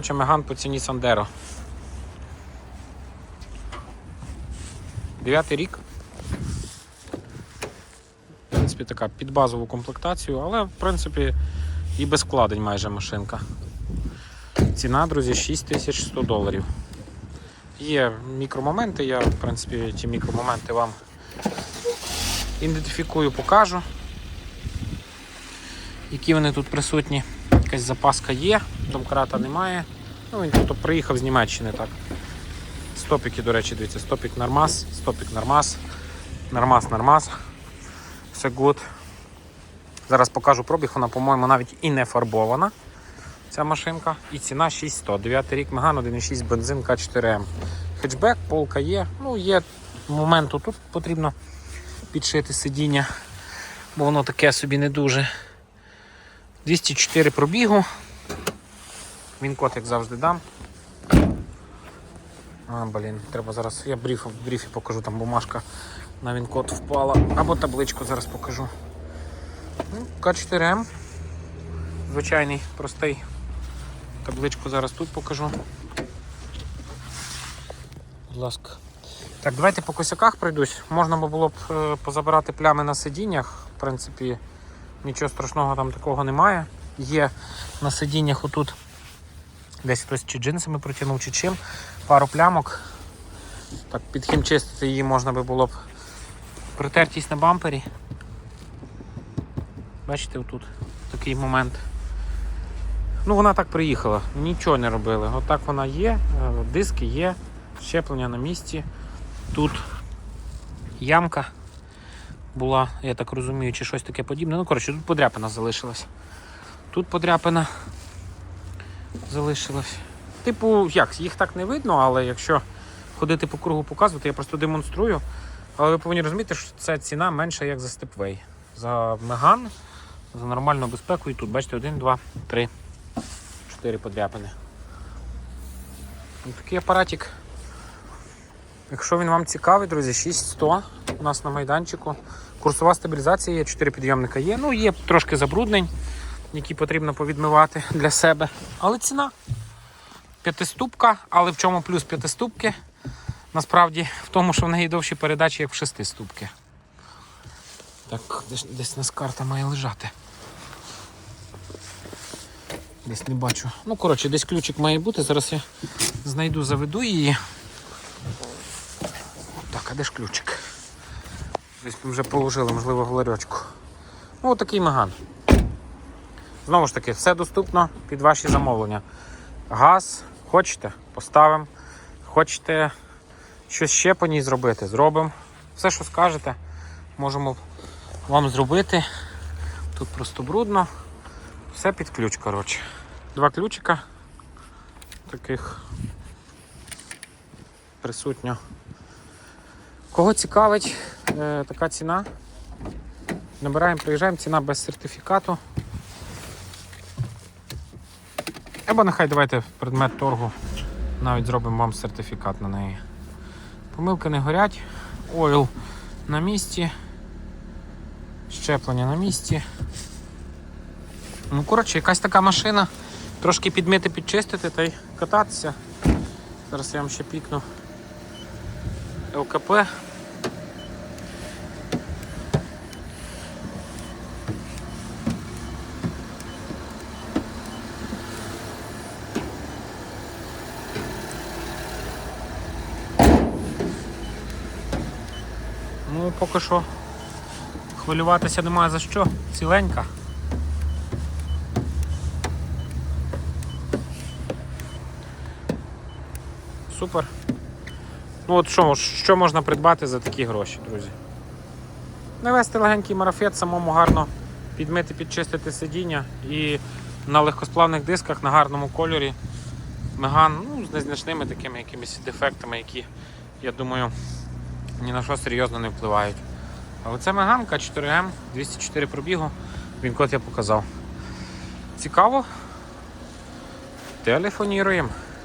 Короче, Меган по ціні Сандеро. Дев'ятий рік. В принципі, така під базову комплектацію, але в принципі і без вкладень майже машинка. Ціна, друзі, 6100 доларів. Є мікромоменти, я в принципі ті мікромоменти вам ідентифікую, покажу. Які вони тут присутні. Якась запаска є, домкрата немає. Ну, він тут приїхав з Німеччини так. Стопіки, до речі, дивіться, стопік нормас, стопік нормас, нормас, нормас. Все good. Зараз покажу пробіг, вона, по-моєму, навіть і не фарбована. Ця машинка. І ціна 6100. 9 рік Меган, 1,6 бензин К4М. Хетчбек, полка є. Ну, є момент, тут потрібно підшити сидіння, бо воно таке собі не дуже. 204 пробігу. Він код, як завжди, дам. А, блін, треба зараз. Я бріф, в бріфі покажу, там бумажка на він код впала. Або табличку зараз покажу. Ну, К4М. Звичайний, простий. Табличку зараз тут покажу. Будь ласка. Так, давайте по косяках пройдусь. Можна було б е, позабирати плями на сидіннях. В принципі, нічого страшного там такого немає. Є на сидіннях отут десь хтось чи джинсами протягнув, чи чим. Пару плямок. Так, підхімчистити її можна би було б. Притертість на бампері. Бачите, отут такий момент. Ну, вона так приїхала, нічого не робили. Отак вона є, е, диски є, щеплення на місці. Тут ямка була, я так розумію, чи щось таке подібне. Ну, коротше, тут подряпина залишилась. Тут подряпина залишилась. Типу, як, їх так не видно, але якщо ходити по кругу показувати, я просто демонструю. Але ви повинні розуміти, що це ціна менша, як за Stepway. За Меган, за нормальну безпеку і тут, бачите, 1, 2, 3, 4 подряпини. Ось Такий апаратик. Якщо він вам цікавий, друзі, 6100 у нас на майданчику. Курсова стабілізація є, 4 підйомника є. Ну, є трошки забруднень, які потрібно повідмивати для себе. Але ціна п'ятиступка, але в чому плюс п'ятиступки? Насправді в тому, що в неї довші передачі, як в шестиступки. Так, десь, десь нас карта має лежати. Десь не бачу. Ну, коротше, десь ключик має бути. Зараз я знайду, заведу її. А де ж ключик? Десь вже положили, можливо, в. Ну, отакий Меган. Знову ж таки, все доступно під ваші замовлення. Газ, хочете, поставимо. Хочете щось ще по ній зробити, зробимо. Все, що скажете, можемо вам зробити. Тут просто брудно. Все під ключ, коротше. Два ключика таких присутньо. Кого цікавить е, така ціна? Набираємо, приїжджаємо, ціна без сертифікату. Або нехай давайте предмет торгу навіть зробимо вам сертифікат на неї. Помилки не горять, ойл на місці, щеплення на місці. Ну, коротше, якась така машина. Трошки підмити, підчистити та й кататися. Зараз я вам ще пікну ЛКП. Ну, поки що хвилюватися немає за що. Ціленька. Супер. Ну от що, що можна придбати за такі гроші, друзі? Навести легенький марафет, самому гарно підмити, підчистити сидіння і на легкосплавних дисках на гарному кольорі. Меган ну, з незначними такими якимись дефектами, які, я думаю, ні на що серйозно не впливають. Але це Меган К4М, 204 пробігу, він код я показав. Цікаво? Телефоніруємо.